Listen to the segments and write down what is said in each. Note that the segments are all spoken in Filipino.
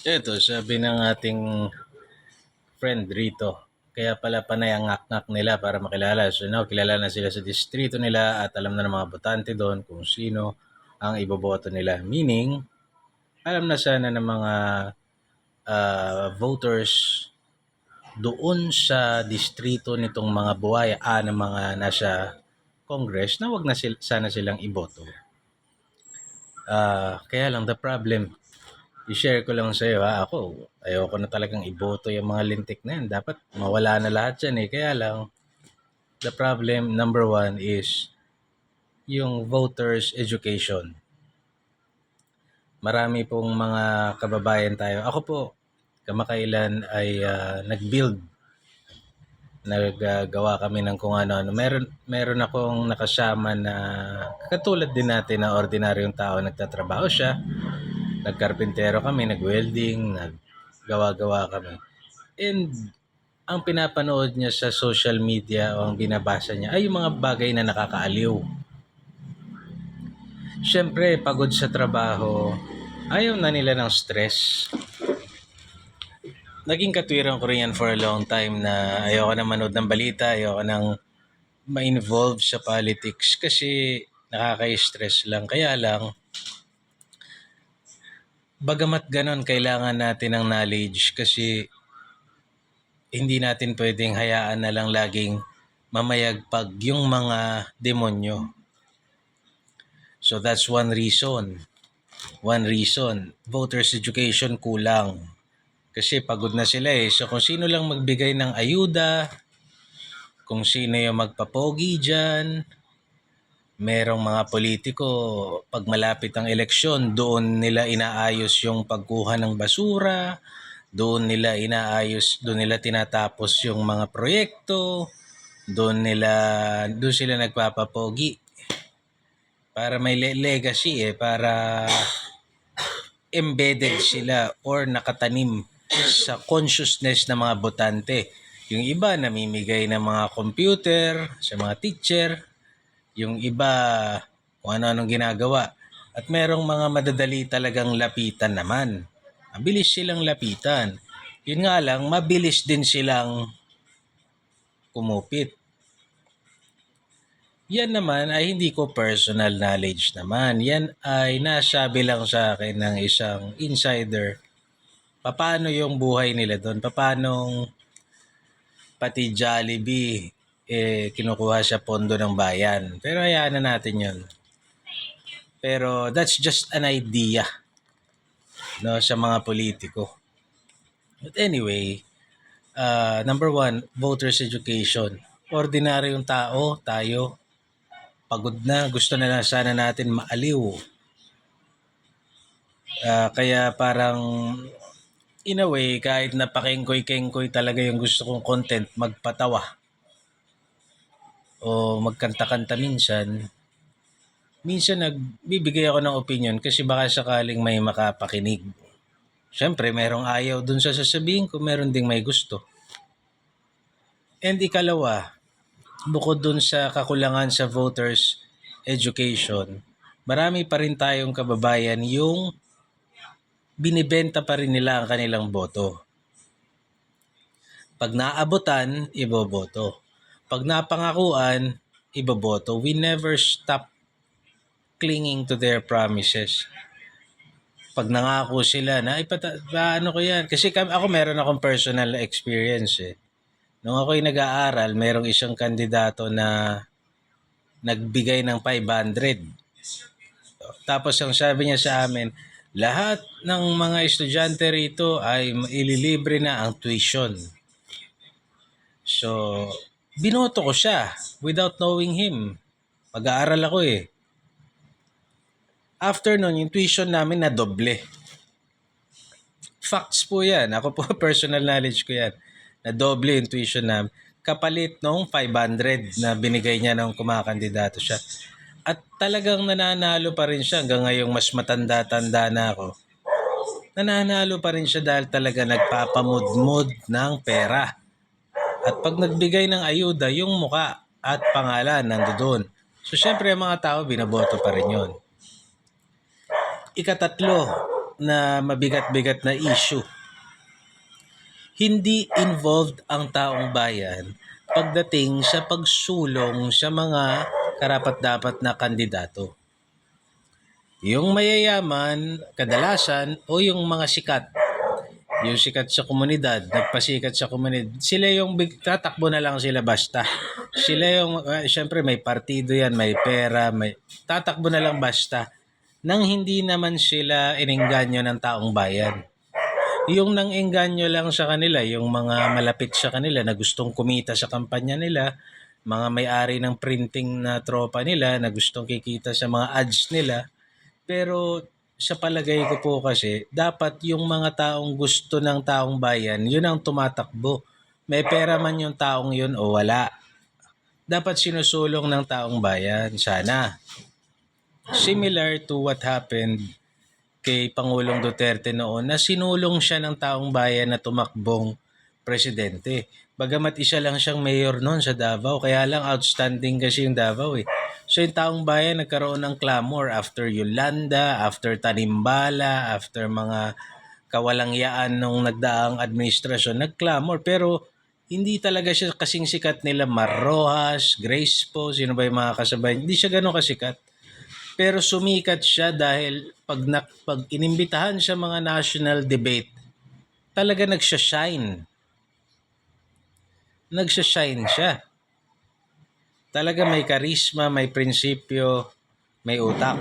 Ito, sabi ng ating friend rito. Kaya pala panay ang ngak-ngak nila para makilala. So now, kilala na sila sa distrito nila at alam na ng mga botante doon kung sino ang iboboto nila. Meaning, alam na sana ng mga ah, voters doon sa distrito nitong mga buhaya, ah, ng mga nasa Congress na wag na sil- sana silang iboto. Ah, kaya lang the problem, i-share ko lang sa iyo ha, ako, ayoko na talagang iboto yung mga lintik na yan. Dapat mawala na lahat yan eh. Kaya lang, the problem number one is yung voters education. Marami pong mga kababayan tayo. Ako po, kamakailan ay ah, nag-build naggagawa kami ng kung ano-ano. Meron, meron akong nakasama na katulad din natin na ordinaryong tao nagtatrabaho siya. Nagkarpintero kami, nag-welding, naggawa-gawa kami. And ang pinapanood niya sa social media o ang binabasa niya ay yung mga bagay na nakakaaliw. Siyempre, pagod sa trabaho, ayaw na nila ng stress naging katwiran ko rin yan for a long time na ayoko na manood ng balita, ayoko nang ma-involve sa politics kasi nakaka-stress lang. Kaya lang, bagamat ganon, kailangan natin ng knowledge kasi hindi natin pwedeng hayaan na lang laging mamayagpag yung mga demonyo. So that's one reason. One reason. Voters education kulang. Kasi pagod na sila eh. So kung sino lang magbigay ng ayuda, kung sino yung magpapogi dyan, merong mga politiko, pag malapit ang eleksyon, doon nila inaayos yung pagkuha ng basura, doon nila inaayos, doon nila tinatapos yung mga proyekto, doon nila, doon sila nagpapapogi. Para may le- legacy eh, para embedded sila or nakatanim sa consciousness ng mga botante. Yung iba namimigay ng mga computer sa mga teacher, yung iba kung ano-anong ginagawa. At merong mga madadali talagang lapitan naman. Mabilis silang lapitan. Yun nga lang, mabilis din silang kumupit. Yan naman ay hindi ko personal knowledge naman. Yan ay nasabi lang sa akin ng isang insider. Paano yung buhay nila doon? Paano pati Jollibee eh, kinukuha sa pondo ng bayan. Pero hayaan na natin yun. Pero that's just an idea no, sa mga politiko. But anyway, uh, number one, voters education. Ordinaryong tao, tayo, pagod na, gusto na lang sana natin maaliw. Ah, kaya parang in a way, kahit na pakengkoy-kengkoy talaga yung gusto kong content, magpatawa o magkanta-kanta minsan, minsan nagbibigay ako ng opinion kasi baka sakaling may makapakinig. Siyempre, merong ayaw dun sa sasabihin ko, meron ding may gusto. And ikalawa, bukod dun sa kakulangan sa voters education, marami pa rin tayong kababayan yung binibenta pa rin nila ang kanilang boto. Pag naabutan, iboboto. Pag napangakuan, iboboto. We never stop clinging to their promises. Pag nangako sila na, ipata, ano ko yan? Kasi ako meron akong personal experience eh. Nung ako'y nag-aaral, merong isang kandidato na nagbigay ng 500. Tapos ang sabi niya sa amin, lahat ng mga estudyante rito ay ililibre na ang tuition. So, binoto ko siya without knowing him. Pag-aaral ako eh. After nun, yung tuition namin na doble. Facts po yan. Ako po, personal knowledge ko yan. Na doble yung tuition namin. Kapalit nung 500 na binigay niya nung kumakandidato siya. At talagang nananalo pa rin siya hanggang ngayong mas matanda-tanda na ako. Nananalo pa rin siya dahil talaga nagpapamudmud ng pera. At pag nagbigay ng ayuda, yung muka at pangalan nandoon. So syempre ang mga tao binaboto pa rin yun. Ikatatlo, na mabigat-bigat na issue. Hindi involved ang taong bayan pagdating sa pagsulong sa mga karapat-dapat na kandidato. Yung mayayaman, kadalasan, o yung mga sikat, yung sikat sa komunidad, nagpasikat sa komunidad, sila yung big, tatakbo na lang sila basta. Sila yung, uh, syempre may partido yan, may pera, may, tatakbo na lang basta. Nang hindi naman sila inengganyo ng taong bayan. Yung nang engganyo lang sa kanila, yung mga malapit sa kanila na gustong kumita sa kampanya nila, mga may-ari ng printing na tropa nila na gustong kikita sa mga ads nila. Pero sa palagay ko po kasi, dapat yung mga taong gusto ng taong bayan, yun ang tumatakbo. May pera man yung taong yun o wala. Dapat sinusulong ng taong bayan. Sana. Similar to what happened kay Pangulong Duterte noon na sinulong siya ng taong bayan na tumakbong presidente. Bagamat isa lang siyang mayor noon sa Davao, kaya lang outstanding kasi yung Davao eh. So yung taong bayan nagkaroon ng clamor after Yolanda, after Tanimbala, after mga kawalangyaan nung nagdaang administrasyon, nagclamor. Pero hindi talaga siya kasing sikat nila Marrojas, Grace po, sino ba yung mga kasabay. Hindi siya ganun kasikat. Pero sumikat siya dahil pag, na, pag inimbitahan siya mga national debate, talaga nagsha-shine. Nagsha-shine siya. Talaga may karisma, may prinsipyo, may utak.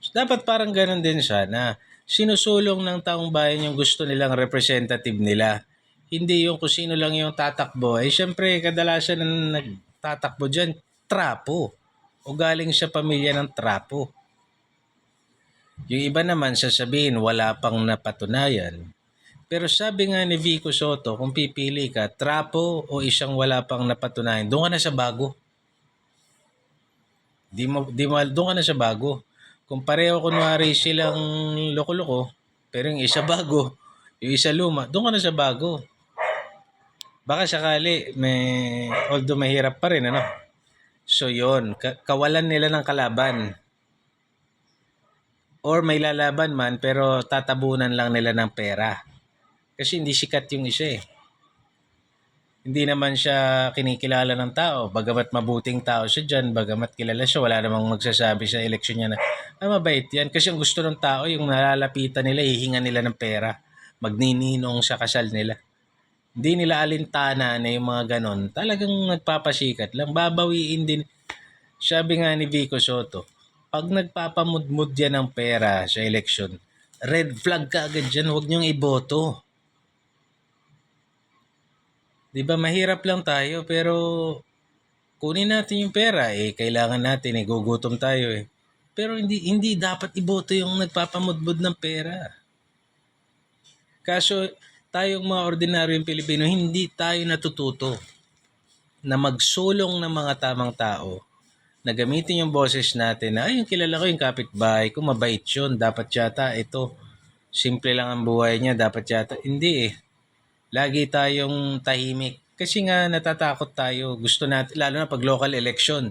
So, dapat parang ganun din siya na sinusulong ng taong bayan yung gusto nilang representative nila. Hindi yung kung sino lang yung tatakbo. Eh, syempre, kadalasan na nagtatakbo dyan, trapo. O galing sa pamilya ng trapo. Yung iba naman sasabihin wala pang napatunayan. Pero sabi nga ni Vico Soto, kung pipili ka, trapo o isang wala pang napatunayan, doon ka na sa bago. Di mo, di mo, doon ka na sa bago. Kung pareho kunwari silang loko-loko, pero yung isa bago, yung isa luma, doon ka na sa bago. Baka sakali, may, although mahirap pa rin, ano? So yon kawalan nila ng kalaban. Or may lalaban man, pero tatabunan lang nila ng pera. Kasi hindi sikat yung isa eh. Hindi naman siya kinikilala ng tao. Bagamat mabuting tao siya dyan, bagamat kilala siya, wala namang magsasabi sa eleksyon niya na, ah, mabait yan. Kasi ang gusto ng tao, yung nalalapitan nila, hihinga nila ng pera. Magnininong sa kasal nila. Hindi nila alintana na yung mga ganon. Talagang nagpapasikat lang. Babawiin din. Sabi nga ni Vico Soto, pag nagpapamudmud yan ng pera sa eleksyon, red flag ka agad dyan, huwag niyong iboto. Di ba mahirap lang tayo pero kunin natin yung pera eh kailangan natin eh gugutom tayo eh. Pero hindi hindi dapat iboto yung nagpapamudmud ng pera. Kaso tayong mga ordinaryong Pilipino hindi tayo natututo na magsulong ng mga tamang tao na gamitin yung boses natin na ay yung kilala ko yung kapitbahay ko mabait yun dapat yata ito simple lang ang buhay niya dapat yata hindi eh lagi tayong tahimik. Kasi nga natatakot tayo. Gusto natin, lalo na pag local election.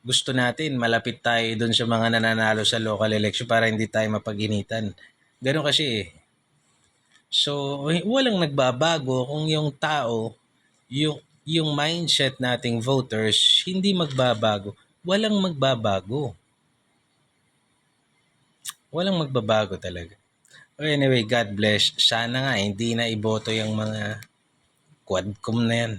Gusto natin, malapit tayo doon sa mga nananalo sa local election para hindi tayo mapaginitan. Ganun kasi eh. So, walang nagbabago kung yung tao, yung, yung mindset nating voters, hindi magbabago. Walang magbabago. Walang magbabago talaga. Anyway, God bless. Sana nga hindi na iboto yung mga quadcom na yan.